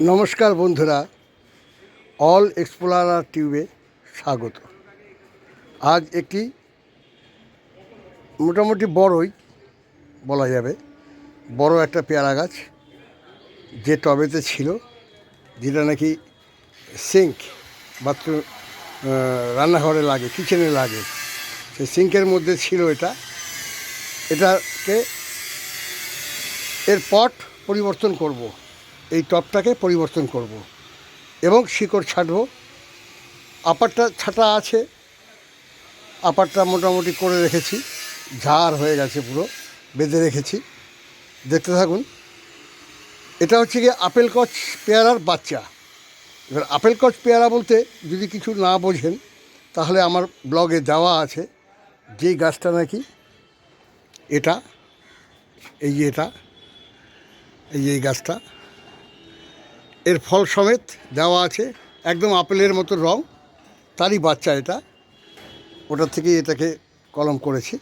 নমস্কার বন্ধুরা, all explorer টিউবে স্বাগত। আজ একটি মোটামুটি বড়ই বলা যাবে, বড় একটা পেয়ারা গাছ যে টবেতে ছিল, যেটা নাকি সিঙ্ক, বাথরুম রান্নাঘরে লাগে, কিচেনে লাগে। সেই সিঙ্কের মধ্যে ছিল এটা। এটাকে এর পট পরিবর্তন করব। এই টপটাকে পরিবর্তন করব এবং শিকড় ছাড়ব। আপারটা ছাটা আছে, আপারটা মোটামুটি করে রেখেছি, ঝাড় হয়ে গেছে পুরো, বেঁধে রেখেছি। দেখতে থাকুন, এটা হচ্ছে গিয়ে আপেল কচ পেয়ারার বাচ্চা। এবার আপেল কচ পেয়ারা বলতে যদি কিছু না বোঝেন, তাহলে আমার ব্লগে দেওয়া আছে যেই গাছটা নাকি, এটা, এই যে এটা, এই যে এই গাছটা। এর ফল সমেত দেওয়া আছে, একদম আপেলের মতো রং, তারই বাচ্চা এটা। ওটার থেকে এটাকে কলম করেছি।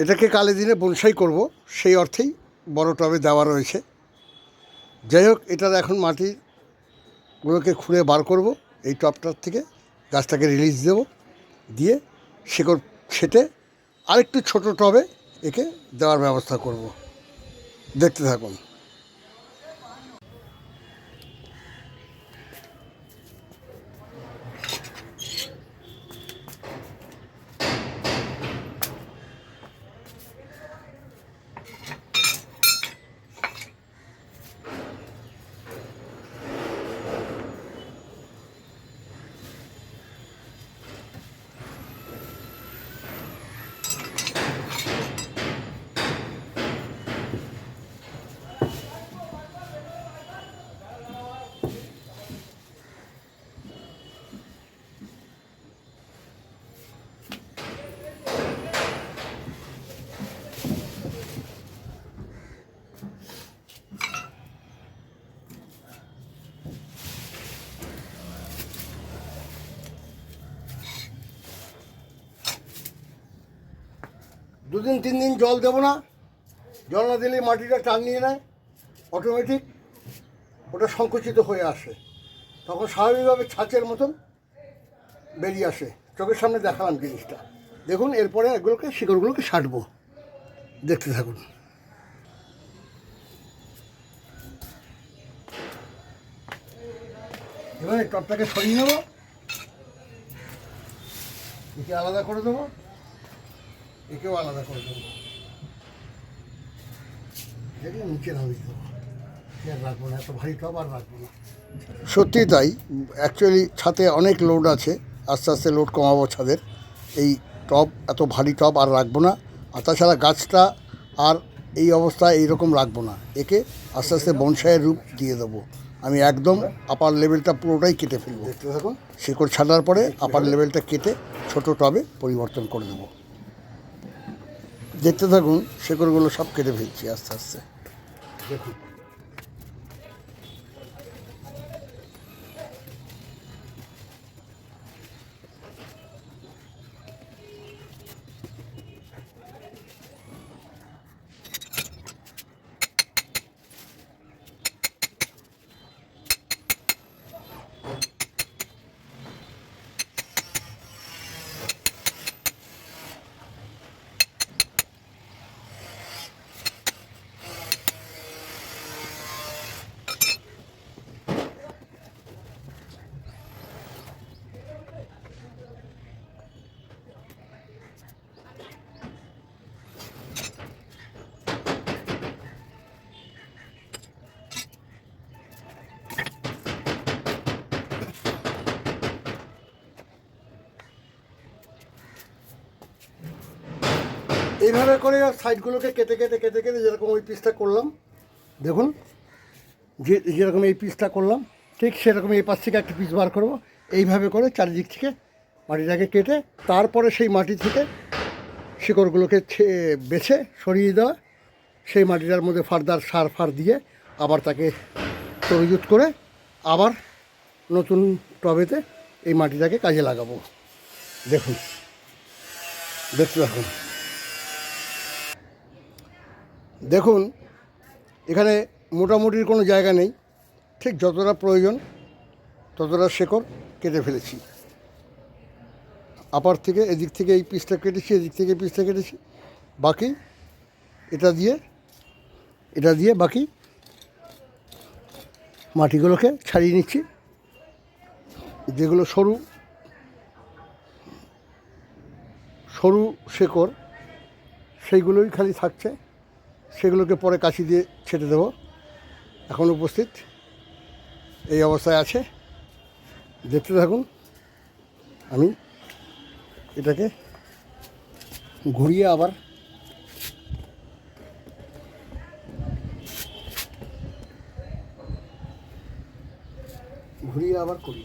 এটাকে কালে দিনে বনসাই করব, সেই অর্থেই বড় টবে দেওয়া রয়েছে। যাই হোক এটার এখন মাটিগুলোকে খুঁড়ে বার করব, এই টবটার থেকে গাছটাকে রিলিজ দেব, দিয়ে শিকড় ছেটে আরেকটু ছোট টবে একে দেওয়ার ব্যবস্থা করব। দেখতে থাকুন। দুদিন, তিন দিন জল দেবো না। জল না দিলে মাটিটা টান নিয়ে নেয় অটোমেটিক ওটা সংকুচিত হয়ে আসে। তখন স্বাভাবিকভাবে ছাঁচের মতন বেরিয়ে আসে। চোখের সামনে দেখালাম জিনিসটা। দেখুন, এরপরে এগুলোকে, শিকড়গুলোকে ছাঁটবো দেখতে থাকুন। এবারে টপটাকে সরিয়ে নেব। একে আলাদা করে দেবো। একেও আলাদা করে দেবো। এটাকে নিচে নামিয়ে দেবো। আর রাখব না এত ভারী টপ আর রাখব না। সত্যি তাই। অ্যাকচুয়ালি ছাদে অনেক লোড আছে। আস্তে আস্তে লোড কমাবো ছাদের। এই টব এত ভারী টব আর রাখব না। আর তাছাড়া গাছটা আর এই অবস্থায় এইরকম রাখব না। একে আস্তে আস্তে বনসাইয়ের রূপ দিয়ে দেবো। আমি একদম আপার লেভেলটা পুরোটাই কেটে ফেলব। দেখতে থাকুন। শিকড় ছাড়ার পরে আপার লেভেলটা কেটে ছোট টবে পরিবর্তন করে দেবো। দেখতে থাকুন শিকড়গুলো সব কেটে ফেলছি আস্তে আস্তে। দেখুন। এইভাবে করে সাইডগুলোকে কেটে কেটে কেটে কেটে যেরকম ওই পিসটা করলাম, দেখুন, যে যেরকম এই পিসটা করলাম, ঠিক সেরকম এই পাশ থেকে একটা পিস বার করব, এইভাবে করে চারিদিক থেকে মাটিটাকে কেটে, তারপরে সেই মাটি থেকে শিকড়গুলোকে বেছে, সরিয়ে দেওয়া, সেই মাটিটার মধ্যে ফার্দার সার ফার দিয়ে আবার তাকে তরিজুত করে আবার নতুন টবেতে এই মাটিটাকে কাজে লাগাবো। দেখুন, দেখতে থাকুন। দেখুন, এখানে মোটামুটির কোনো জায়গা নেই। ঠিক যতটা প্রয়োজন, ততটা শেকড় কেটে ফেলেছি। আপার থেকে এদিক থেকে এই পিসটা কেটেছি, এদিক থেকে এই পিসটা কেটেছি। বাকি এটা দিয়ে এটা দিয়ে বাকি মাটিগুলোকে ছাড়িয়ে নিচ্ছি। যেগুলো সরু সরু শেকড়, সেইগুলোই খালি থাকছে। সেগুলোকে পরে কাশি দিয়ে ছেটে দেবো। এখন উপস্থিত। এই অবস্থায় আছে। দেখতে থাকুন। আমি এটাকে ঘুরিয়ে আবার ঘুরিয়ে আবার করি।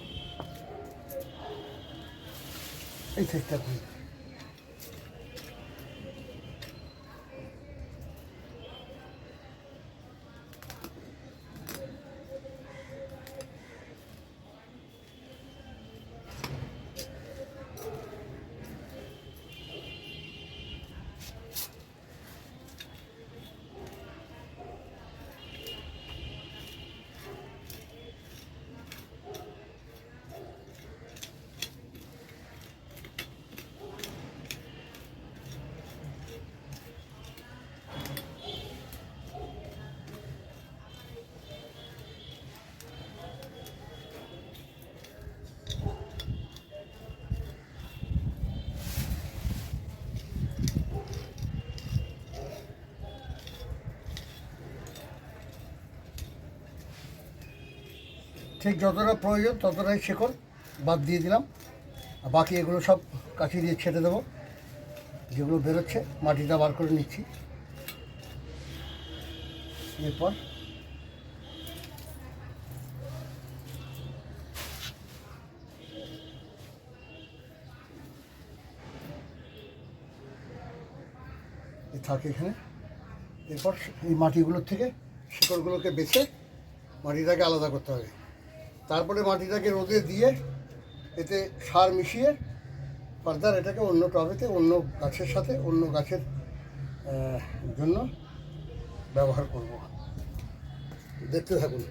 এই সাইডটা ঘুরি ঠিক যতটা প্রয়োজন, ততটাই শেকড় বাদ দিয়ে দিলাম। আর বাকি এগুলো সব কাঠি দিয়ে ছেটে দেবো। যেগুলো বেরোচ্ছে, মাটিটা বার করে নিচ্ছি। এরপর থাকে এখানে। এরপর এই মাটিগুলোর থেকে শিকড়গুলোকে বেছে মাটিটাকে আলাদা করতে হবে। তারপরে মাটিটাকে রোদে দিয়ে এতে সার মিশিয়ে ফার্দার এটাকে অন্য টবেতে, অন্য গাছের সাথে, অন্য গাছের জন্য ব্যবহার করব। দেখতে থাকুন।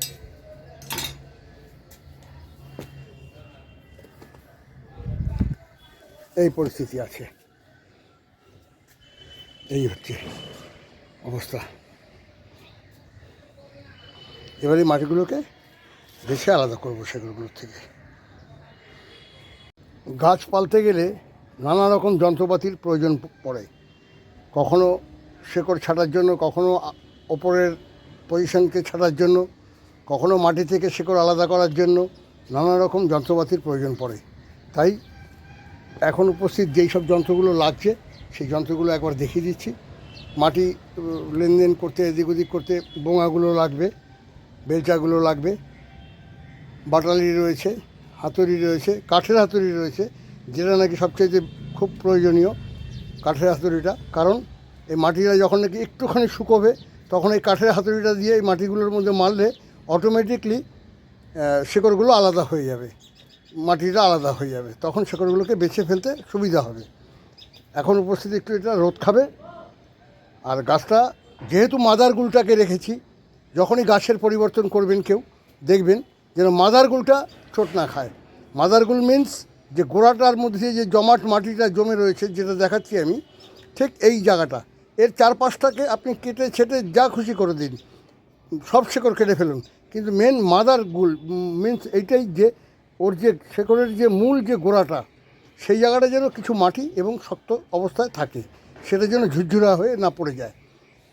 এই পরিস্থিতি আছে। এই হচ্ছে অবস্থা। এবারে মাটিগুলোকে বেছে আলাদা করব সেগুলোগুলোর থেকে। গাছ পালতে গেলে নানা রকম যন্ত্রপাতির প্রয়োজন পড়ে। কখনো শেকড় ছাটার জন্য, কখনো ওপরের পজিশনকে ছাটার জন্য, কখনো মাটি থেকে শেকড় আলাদা করার জন্য নানা রকম যন্ত্রপাতির প্রয়োজন পড়ে। তাই এখন উপস্থিত যেই সব যন্ত্রগুলো লাগছে, সেই যন্ত্রগুলো একবার দেখিয়ে দিচ্ছি। মাটি লেনদেন করতে, এদিক ওদিক করতে বোঙাগুলো লাগবে, বেলচাগুলো লাগবে। বাটালি রয়েছে, হাতুড়ি রয়েছে, কাঠের হাতুড়ি রয়েছে, যেটা নাকি সবচেয়ে খুব প্রয়োজনীয় কাঠের হাতুড়িটা। কারণ এই মাটিটা যখন নাকি একটুখানি শুকোবে, তখন এই কাঠের হাতুড়িটা দিয়ে এই মাটিগুলোর মধ্যে মারলে অটোমেটিকলি শেকড়গুলো আলাদা হয়ে যাবে। মাটিটা আলাদা হয়ে যাবে। তখন শেকড়গুলোকে বেছে ফেলতে সুবিধা হবে। এখন উপস্থিত একটু এটা রোদ খাবে। আর গাছটা, যেহেতু মাদার গুলটাকে রেখেছি, যখনই গাছের পরিবর্তন করবেন কেউ, দেখবেন যেন মাদার গুলটা চোট না খায়। মাদার গুল মিন্স যে গোড়াটার মধ্যে যে জমাট মাটিটা জমে রয়েছে, যেটা দেখাচ্ছি আমি, ঠিক এই জায়গাটা। এর চারপাশটাকে আপনি কেটে ছেটে যা খুশি করে দিন। সব শেকড় কেটে ফেলুন। কিন্তু মেন মাদার গুল মিন্স এইটাই যে ওর যে শেকড়ের যে মূল যে গোড়াটা, সেই জায়গাটা যেন কিছু মাটি এবং শক্ত অবস্থায় থাকে। সেটা যেন ঝুরঝুরা হয়ে না পড়ে যায়।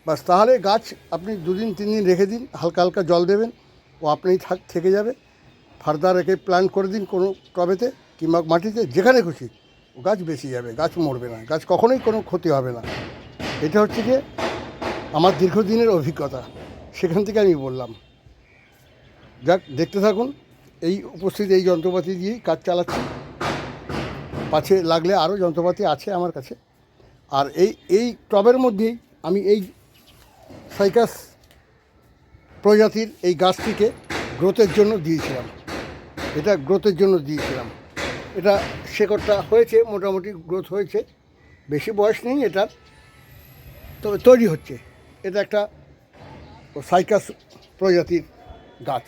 বাস তাহলে গাছ আপনি দুদিন তিন দিন রেখে দিন, হালকা হালকা জল দেবেন। ও আপনিই থাক, থেকে যাবে। ফার্দার একে প্ল্যান করে দিন কোনো টবেতে কিংবা মাটিতে, যেখানে খুশি। গাছ বেশি যাবে, গাছ মরবে না, গাছ কখনোই কোনো ক্ষতি হবে না। এটা হচ্ছে যে আমার দীর্ঘদিনের অভিজ্ঞতা। সেখান থেকে আমি বললাম, যাক, দেখতে থাকুন, এই উপস্থিত এই যন্ত্রপাতি দিয়েই কাজ চালাচ্ছি। পাছে লাগলে আরও যন্ত্রপাতি আছে আমার কাছে। আর এই এই টবের মধ্যেই আমি এই সাইকাস প্রজাতির এই গাছটিকে গ্রোথের জন্য দিয়েছিলাম। এটা গ্রোথের জন্য দিয়েছিলাম। এটা শেকড়টা হয়েছে, মোটামুটি গ্রোথ হয়েছে। বেশি বয়স নেই এটার, তবে তৈরি হচ্ছে। এটা একটা সাইকাস প্রজাতির গাছ।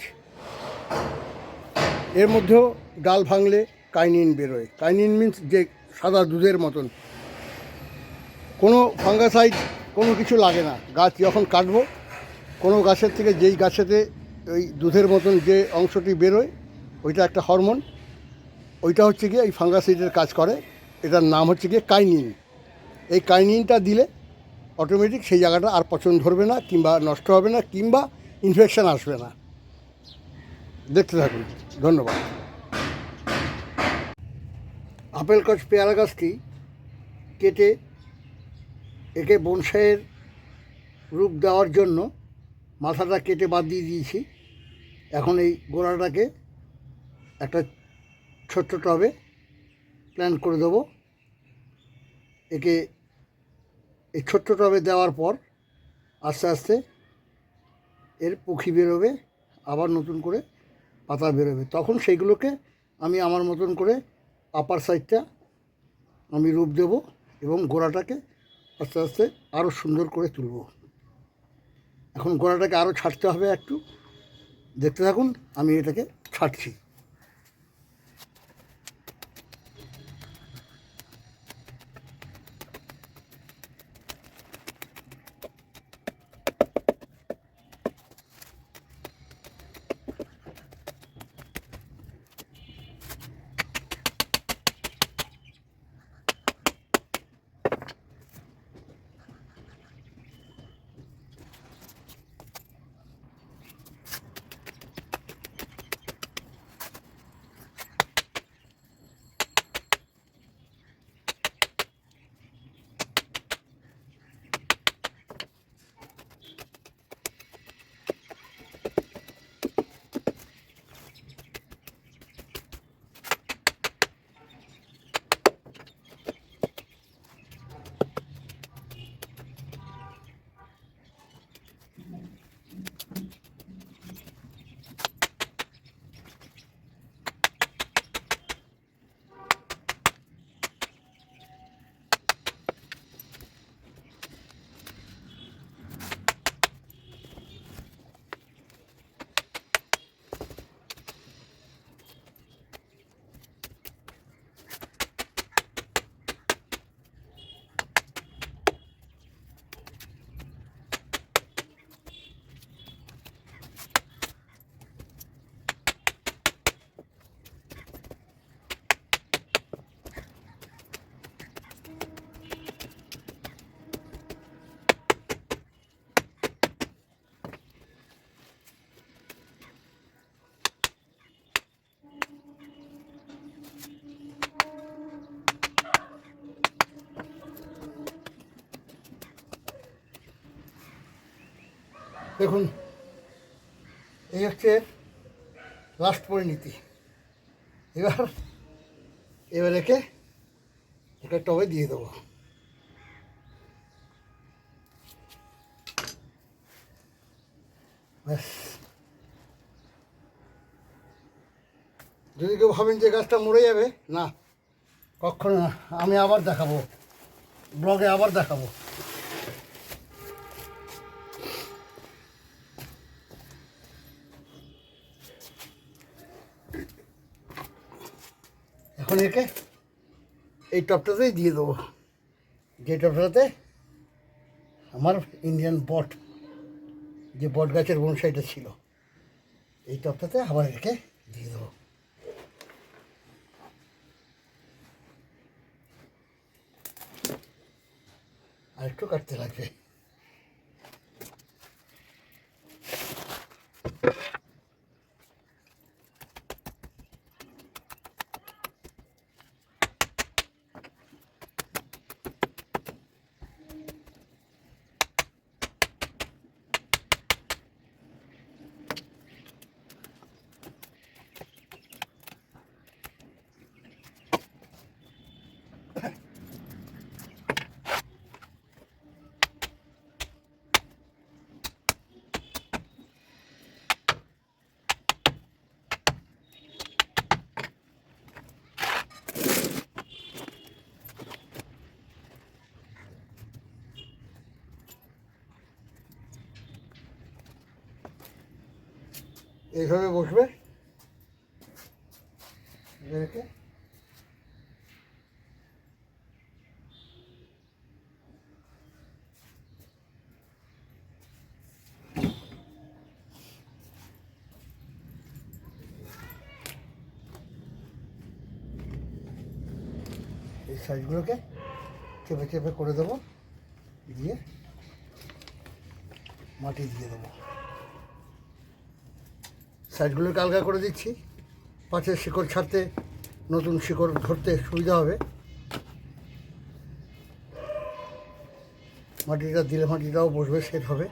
এর মধ্যেও ডাল ভাঙলে কাইনিন বেরোয়। কাইনিন মিন্স যে সাদা দুধের মতন। কোনো ফাঙ্গাসাইড কোনো কিছু লাগে না। গাছ যখন কাটবো কোনো গাছের থেকে যেই গাছেতে ওই দুধের মতন যে অংশটি বেরোয়, ওইটা একটা হরমোন। ওইটা হচ্ছে গিয়ে এই ফাঙ্গাসাইডের কাজ করে। এটার নাম হচ্ছে গিয়ে কাইনিন। এই কাইনিনটা দিলে অটোমেটিক সেই জায়গাটা আর পচন ধরবে না, কিংবা নষ্ট হবে না, কিংবা ইনফেকশান আসবে না। দেখতে থাকুন। ধন্যবাদ। আপেল গাছ, পেয়ারা গাছটি কেটে একে বনসাইয়ের রূপ দেওয়ার জন্য মাথাটা কেটে বাদ দিয়ে দিয়েছি। এখন এই গোড়াটাকে একটা ছোট্ট টবে প্ল্যান করে দেবো। একে এই ছোট্ট টবে দেওয়ার পর আস্তে আস্তে এর পুখি বেরোবে, আবার নতুন করে পাতা বেরোবে। তখন সেইগুলোকে আমি আমার মতন করে আপার সাইডটা আমি রূপ দেব এবং গোড়াটাকে আস্তে আস্তে আরও সুন্দর করে তুলব। এখন গোড়াটাকে আরও ছাড়তে হবে একটু। দেখতে থাকুন আমি এটাকে ছাড়ছি। দেখুন, এই হচ্ছে লাস্ট পরিণতি। এবার এবার একে একটা টবে দিয়ে দেবো। ব্যাস। যদি কেউ ভাবেন যে গাছটা মরে যাবে, না, কখনো না। আমি আবার দেখাবো। ব্লগে আবার দেখাবো। এখন একে এই টপটাতেই দিয়ে দেবো। যে টপটাতে আমার ইন্ডিয়ান বট, যে বট গাছের বনসাইটা ছিল, এই টপটাতে আবার একে দিয়ে দেবো। আর একটু কাটতে লাগবে। এইভাবে বসবে। রেখে এই সাইজগুলোকে চেপে চেপে করে দেবো দিয়ে মাটি দিয়ে দেবো। সাইডগুলোকে আলগা করে দিচ্ছি। পাশের শিকড় ছাড়তে নতুন শিকড় ধরতে সুবিধা হবে। মাটিটা দিলে মাটিটাও বসবে সেট হবে।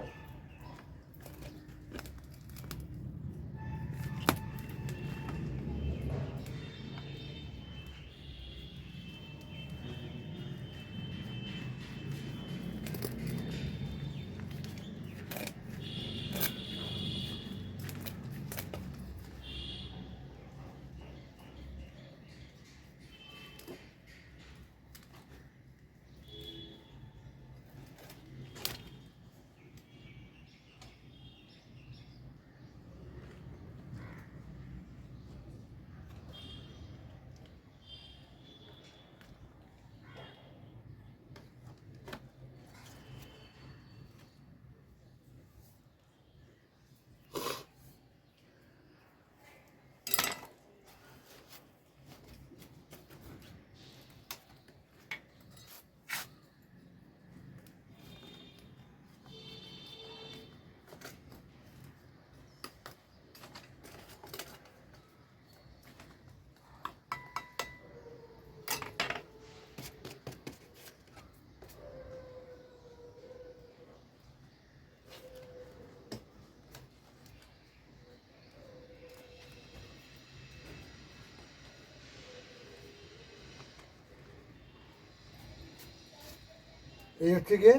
এই হচ্ছে গিয়ে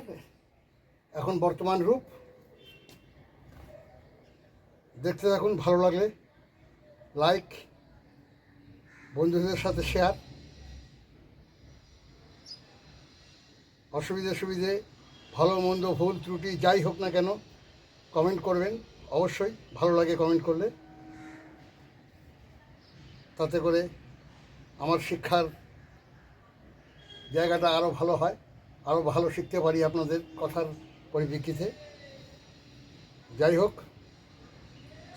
এখন বর্তমান রূপ। দেখতে থাকুন, ভালো লাগলে লাইক বন্ধুদের সাথে শেয়ার অসুবিধে সুবিধে, ভালো মন্দ ভুল ত্রুটি যাই হোক না কেন কমেন্ট করবেন, অবশ্যই ভালো লাগে কমেন্ট করলে। তাতে করে আমার শিক্ষার জায়গাটা আরও ভালো হয়। আরও ভালো শিখতে পারি আপনাদের কথার পরিপ্রেক্ষিতে। যাই হোক,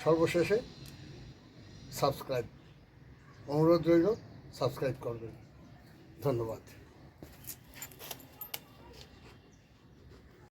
সর্বশেষে সাবস্ক্রাইব অনুরোধ রইল সাবস্ক্রাইব করবেন। ধন্যবাদ।